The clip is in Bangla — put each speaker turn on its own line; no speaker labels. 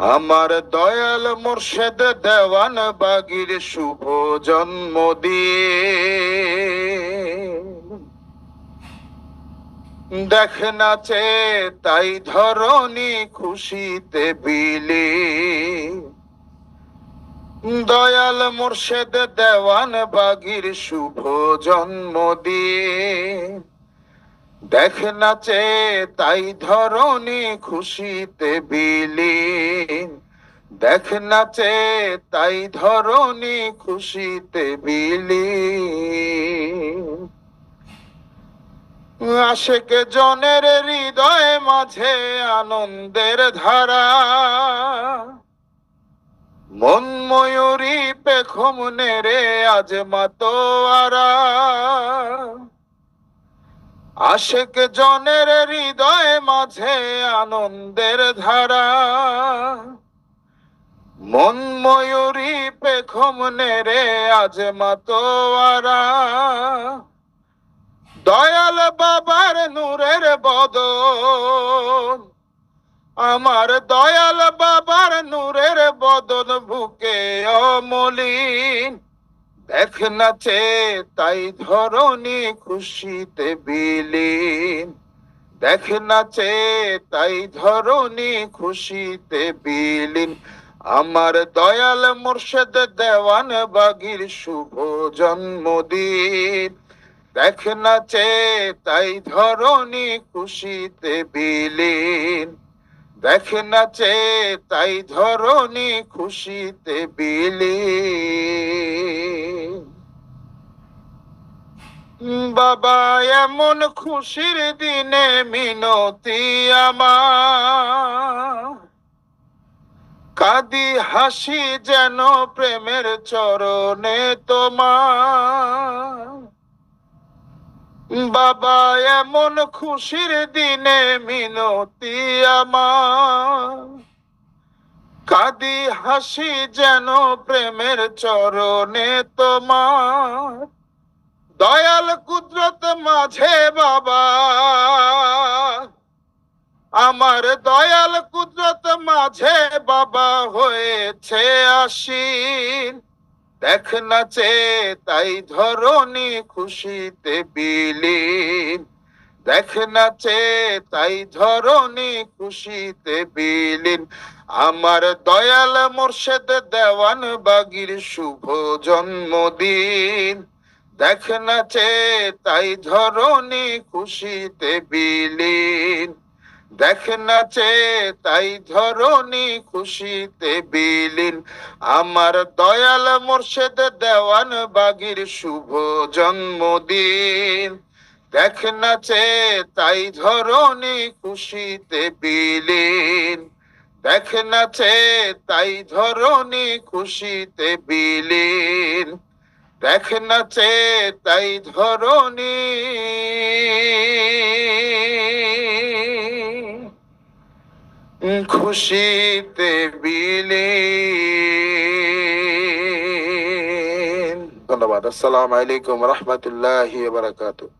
আমার দয়াল মুর্শেদ দেওয়ান বাগির শুভ জন্মদিন। দেখ নাচে, তাই ধরনি খুশিতে বিলি। দয়াল মুর্শেদ দেওয়ান বাগির শুভ জন্মদিন। দেখ নাচে তাই ধরনি খুশিতে বিলীন। দেখ নাচে তাই ধরনি খুশিতে বিলীন। আশেক জনের হৃদয় মাঝে আনন্দের ধারা। মন ময়ূরী পেখম নেরে আজ মাতোয়ারা। আশেক জনের হৃদয় মাঝে আনন্দের ধারা। মন ময়ূরী পেখম নেরে আজ মাতোয়ারা। দয়াল বাবার নূরের বদন, আমার দয়াল বাবার নূরের বদন বুকে অমলিন। দেখ নাচে তাই ধরনি খুশিতে বিলীন। দেখ নাচে তাই ধরনি খুশিতে বিলীন। আমার দয়াল মুর্শিদ দেওয়ান বাগির শুভ জন্মদিন। দেখ নাচে তাই ধরনি খুশিতে বিলীন। দেখ নাচে তাই ধরনি খুশিতে বিলীন। বাবা, এমন খুশির দিনে মিনতি আমার। কাদি হাসি যেন প্রেমের চরণে তোমার। বাবা, এমন খুশির দিনে মিনতি আমার। কাদি হাসি যেন প্রেমের চরণে তোমার। দয়াল কুদরত মাঝে বাবা, আমার দয়াল কুদরত মাঝে বাবা হয়েছে আসীন দেখ নাচে তাই ধরনি খুশিতে বিলীন। দেখ নাচে তাই ধরনি খুশিতে বিলীন। আমার দয়াল মোর্শেদ দেওয়ান বাগির শুভ জন্মদিন। দেখ নাচে তাই ধরনি খুশিতে বিলীন। দেখ নাচে তাই ধরনি খুশিতে বিলীন। আমার দয়াল মোর্শেদ দেওয়ান বাগির শুভ জন্মদিন। দেখ নাচে তাই ধরনি খুশিতে বিলীন। দেখ নাচে তাই ধরনি খুশিতে বিলীন। দেখ নাচে তাই ধরনি খুশিতে বিলে ধন্যবাদ। আসসালামু আলাইকুম রহমতুল্লাহ বারাকাতুহ।